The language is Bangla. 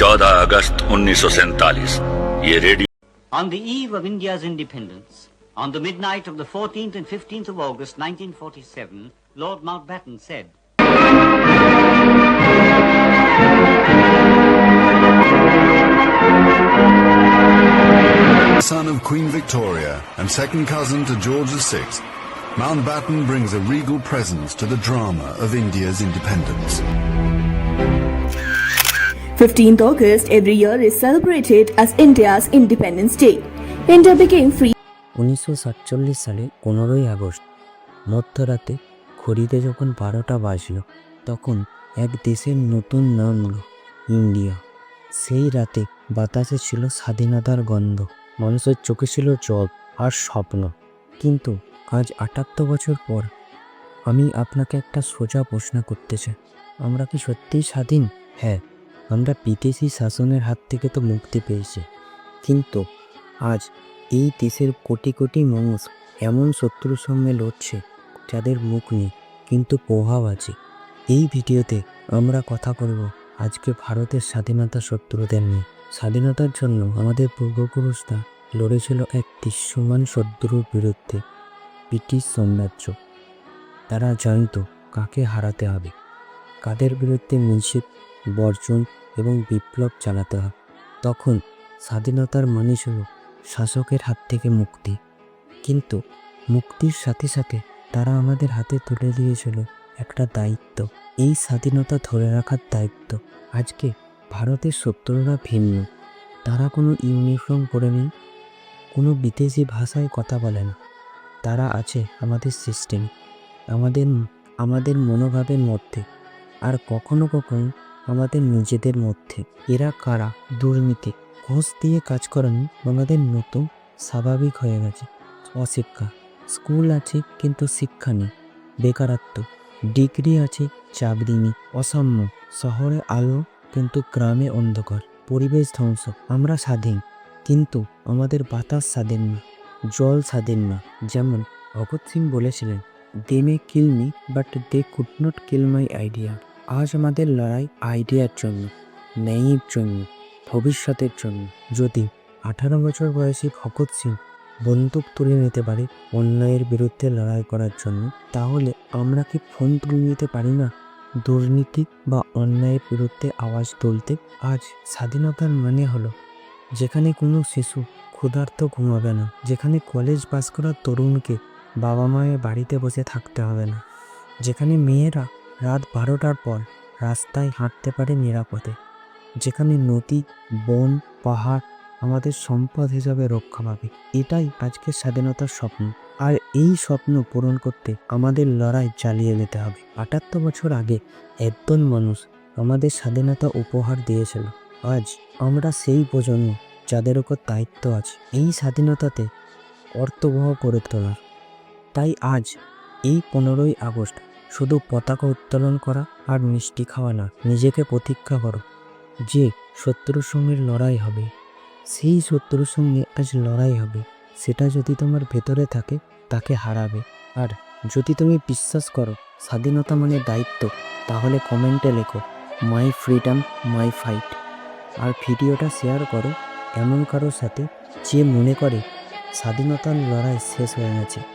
14 अगस्त उन्नीस ये radio On the eve of India's independence, on the midnight of the 14th and 15th of August 1947, Lord Mountbatten said, Son of Queen Victoria and second cousin to George VI, Mountbatten brings a regal presence to the drama of India's independence. 15th August, every year is celebrated as India's Independence Day. India became free. উনিশশো সাতচল্লিশ সালে পনেরোই আগস্ট, মধ্যরাতে ঘড়িতে যখন বারোটা বাজলো, তখন এক দেশের নতুন নাম ইন্ডিয়া। সেই রাতে বাতাসে ছিল স্বাধীনতার গন্ধ, মানুষের চোখে ছিল জল আর স্বপ্ন। কিন্তু আজ আটাত্তর বছর পর আমি আপনাকে একটা সোজা প্রশ্ন করতে চাই। আমরা কি সত্যিই স্বাধীন? হ্যাঁ। আমরা বিদেশি শাসনের হাত থেকে তো মুক্তি পেয়েছি। কিন্তু আজ এই দেশের কোটি কোটি মানুষ এমন শত্রুর সঙ্গে লড়ছে, যাদের মুখ নেই, কিন্তু প্রভাব আছে। এই ভিডিওতে আমরা কথা বলব আজকে ভারতের স্বাধীনতা শত্রুদের নিয়ে। স্বাধীনতার জন্য আমাদের পূর্বপুরুষরা লড়েছিল এক দৃশ্যমান শত্রুর বিরুদ্ধে, ব্রিটিশ সাম্রাজ্য। তারা জানত কাকে হারাতে হবে, কাদের বিরুদ্ধে নিষেধ বর্জন এবং বিপ্লব চালাতে হবে তখন স্বাধীনতার মানে ছিল শাসকের হাত থেকে মুক্তি। কিন্তু মুক্তির সাথে সাথে তারা আমাদের হাতে তুলে দিয়েছিল একটা দায়িত্ব। এই স্বাধীনতা ধরে রাখার দায়িত্ব আজকে ভারতের শত্রুরা ভিন্ন। তারা কোনো ইউনিফর্ম পরে নেই, কোনো বিদেশি ভাষায় কথা বলে না। তারা আছে আমাদের সিস্টেম, আমাদের আমাদের মনোভাবের মধ্যে। আর কখনো কখনো আমাদের নিজেদের মধ্যে। এরা কারা? দুর্নীতি। ঘুষ দিয়ে কাজ করানো আমাদের নতুন, স্বাভাবিক হয়ে গেছে। অশিক্ষা। স্কুল আছে, কিন্তু শিক্ষা নেই। বেকারত্ব। ডিগ্রি আছে, চাকরি নেই। অসাম্য শহরে আলো, কিন্তু গ্রামে অন্ধকার। পরিবেশ ধ্বংস। আমরা স্বাধীন। কিন্তু আমাদের বাতাস স্বাধীন না। জল স্বাধীন না। যেমন ভগৎ সিং বলেছিলেন they may kill but they could not kill my idea আজ আমাদের লড়াই আইডিয়ার জন্য, ন্যায়ের জন্য, ভবিষ্যতের জন্য। যদি আঠারো বছর বয়সী ভগৎ সিং বন্দুক তুলে নিতে পারে অন্যায়ের বিরুদ্ধে লড়াই করার জন্য, তাহলে আমরা কি ফোন তুলে নিতে পারি না? দুর্নীতি বা অন্যায়ের বিরুদ্ধে আওয়াজ তুলতে আজ স্বাধীনতার মানে হলো, যেখানে কোনো শিশু ক্ষুধার্ত ঘুমাবে না, যেখানে কলেজ পাস করা তরুণকে বাবা মায়ের বাড়িতে বসে থাকতে হবে না, যেখানে মেয়েরা রাত বারোটার পর রাস্তায় হাঁটতে পারে নিরাপদে। যেখানে নদী, বন, পাহাড় আমাদের সম্পদ হিসাবে রক্ষা পাবে। এটাই আজকের স্বাধীনতার স্বপ্ন। আর এই স্বপ্ন পূরণ করতে আমাদের লড়াই চালিয়ে যেতে হবে। আটাত্তর বছর আগে একজন মানুষ আমাদের স্বাধীনতা উপহার দিয়েছিল। আজ আমরা সেই প্রজন্ম যাদের উপর দায়িত্ব আছে, এই স্বাধীনতাতে অর্থবহ করে তোলার। তাই আজ এই পনেরোই আগস্ট শুধু পতাকা উত্তোলন করা আর মিষ্টি খাওয়া না, নিজেকে প্রতীক্ষা করো যে শত্রুর সঙ্গে লড়াই হবে। সেই শত্রুর সঙ্গে আজ লড়াই হবে। সেটা যদি তোমার ভেতরে থাকে, তাকে হারাবে। আর যদি তুমি বিশ্বাস করো, স্বাধীনতা মানে দায়িত্ব, তাহলে কমেন্টে লেখো মাই ফ্রিডম মাই ফাইট আর ভিডিওটা শেয়ার করো, এমন কারোর সাথে যে মনে করে, স্বাধীনতার লড়াই শেষ হয়ে গেছে।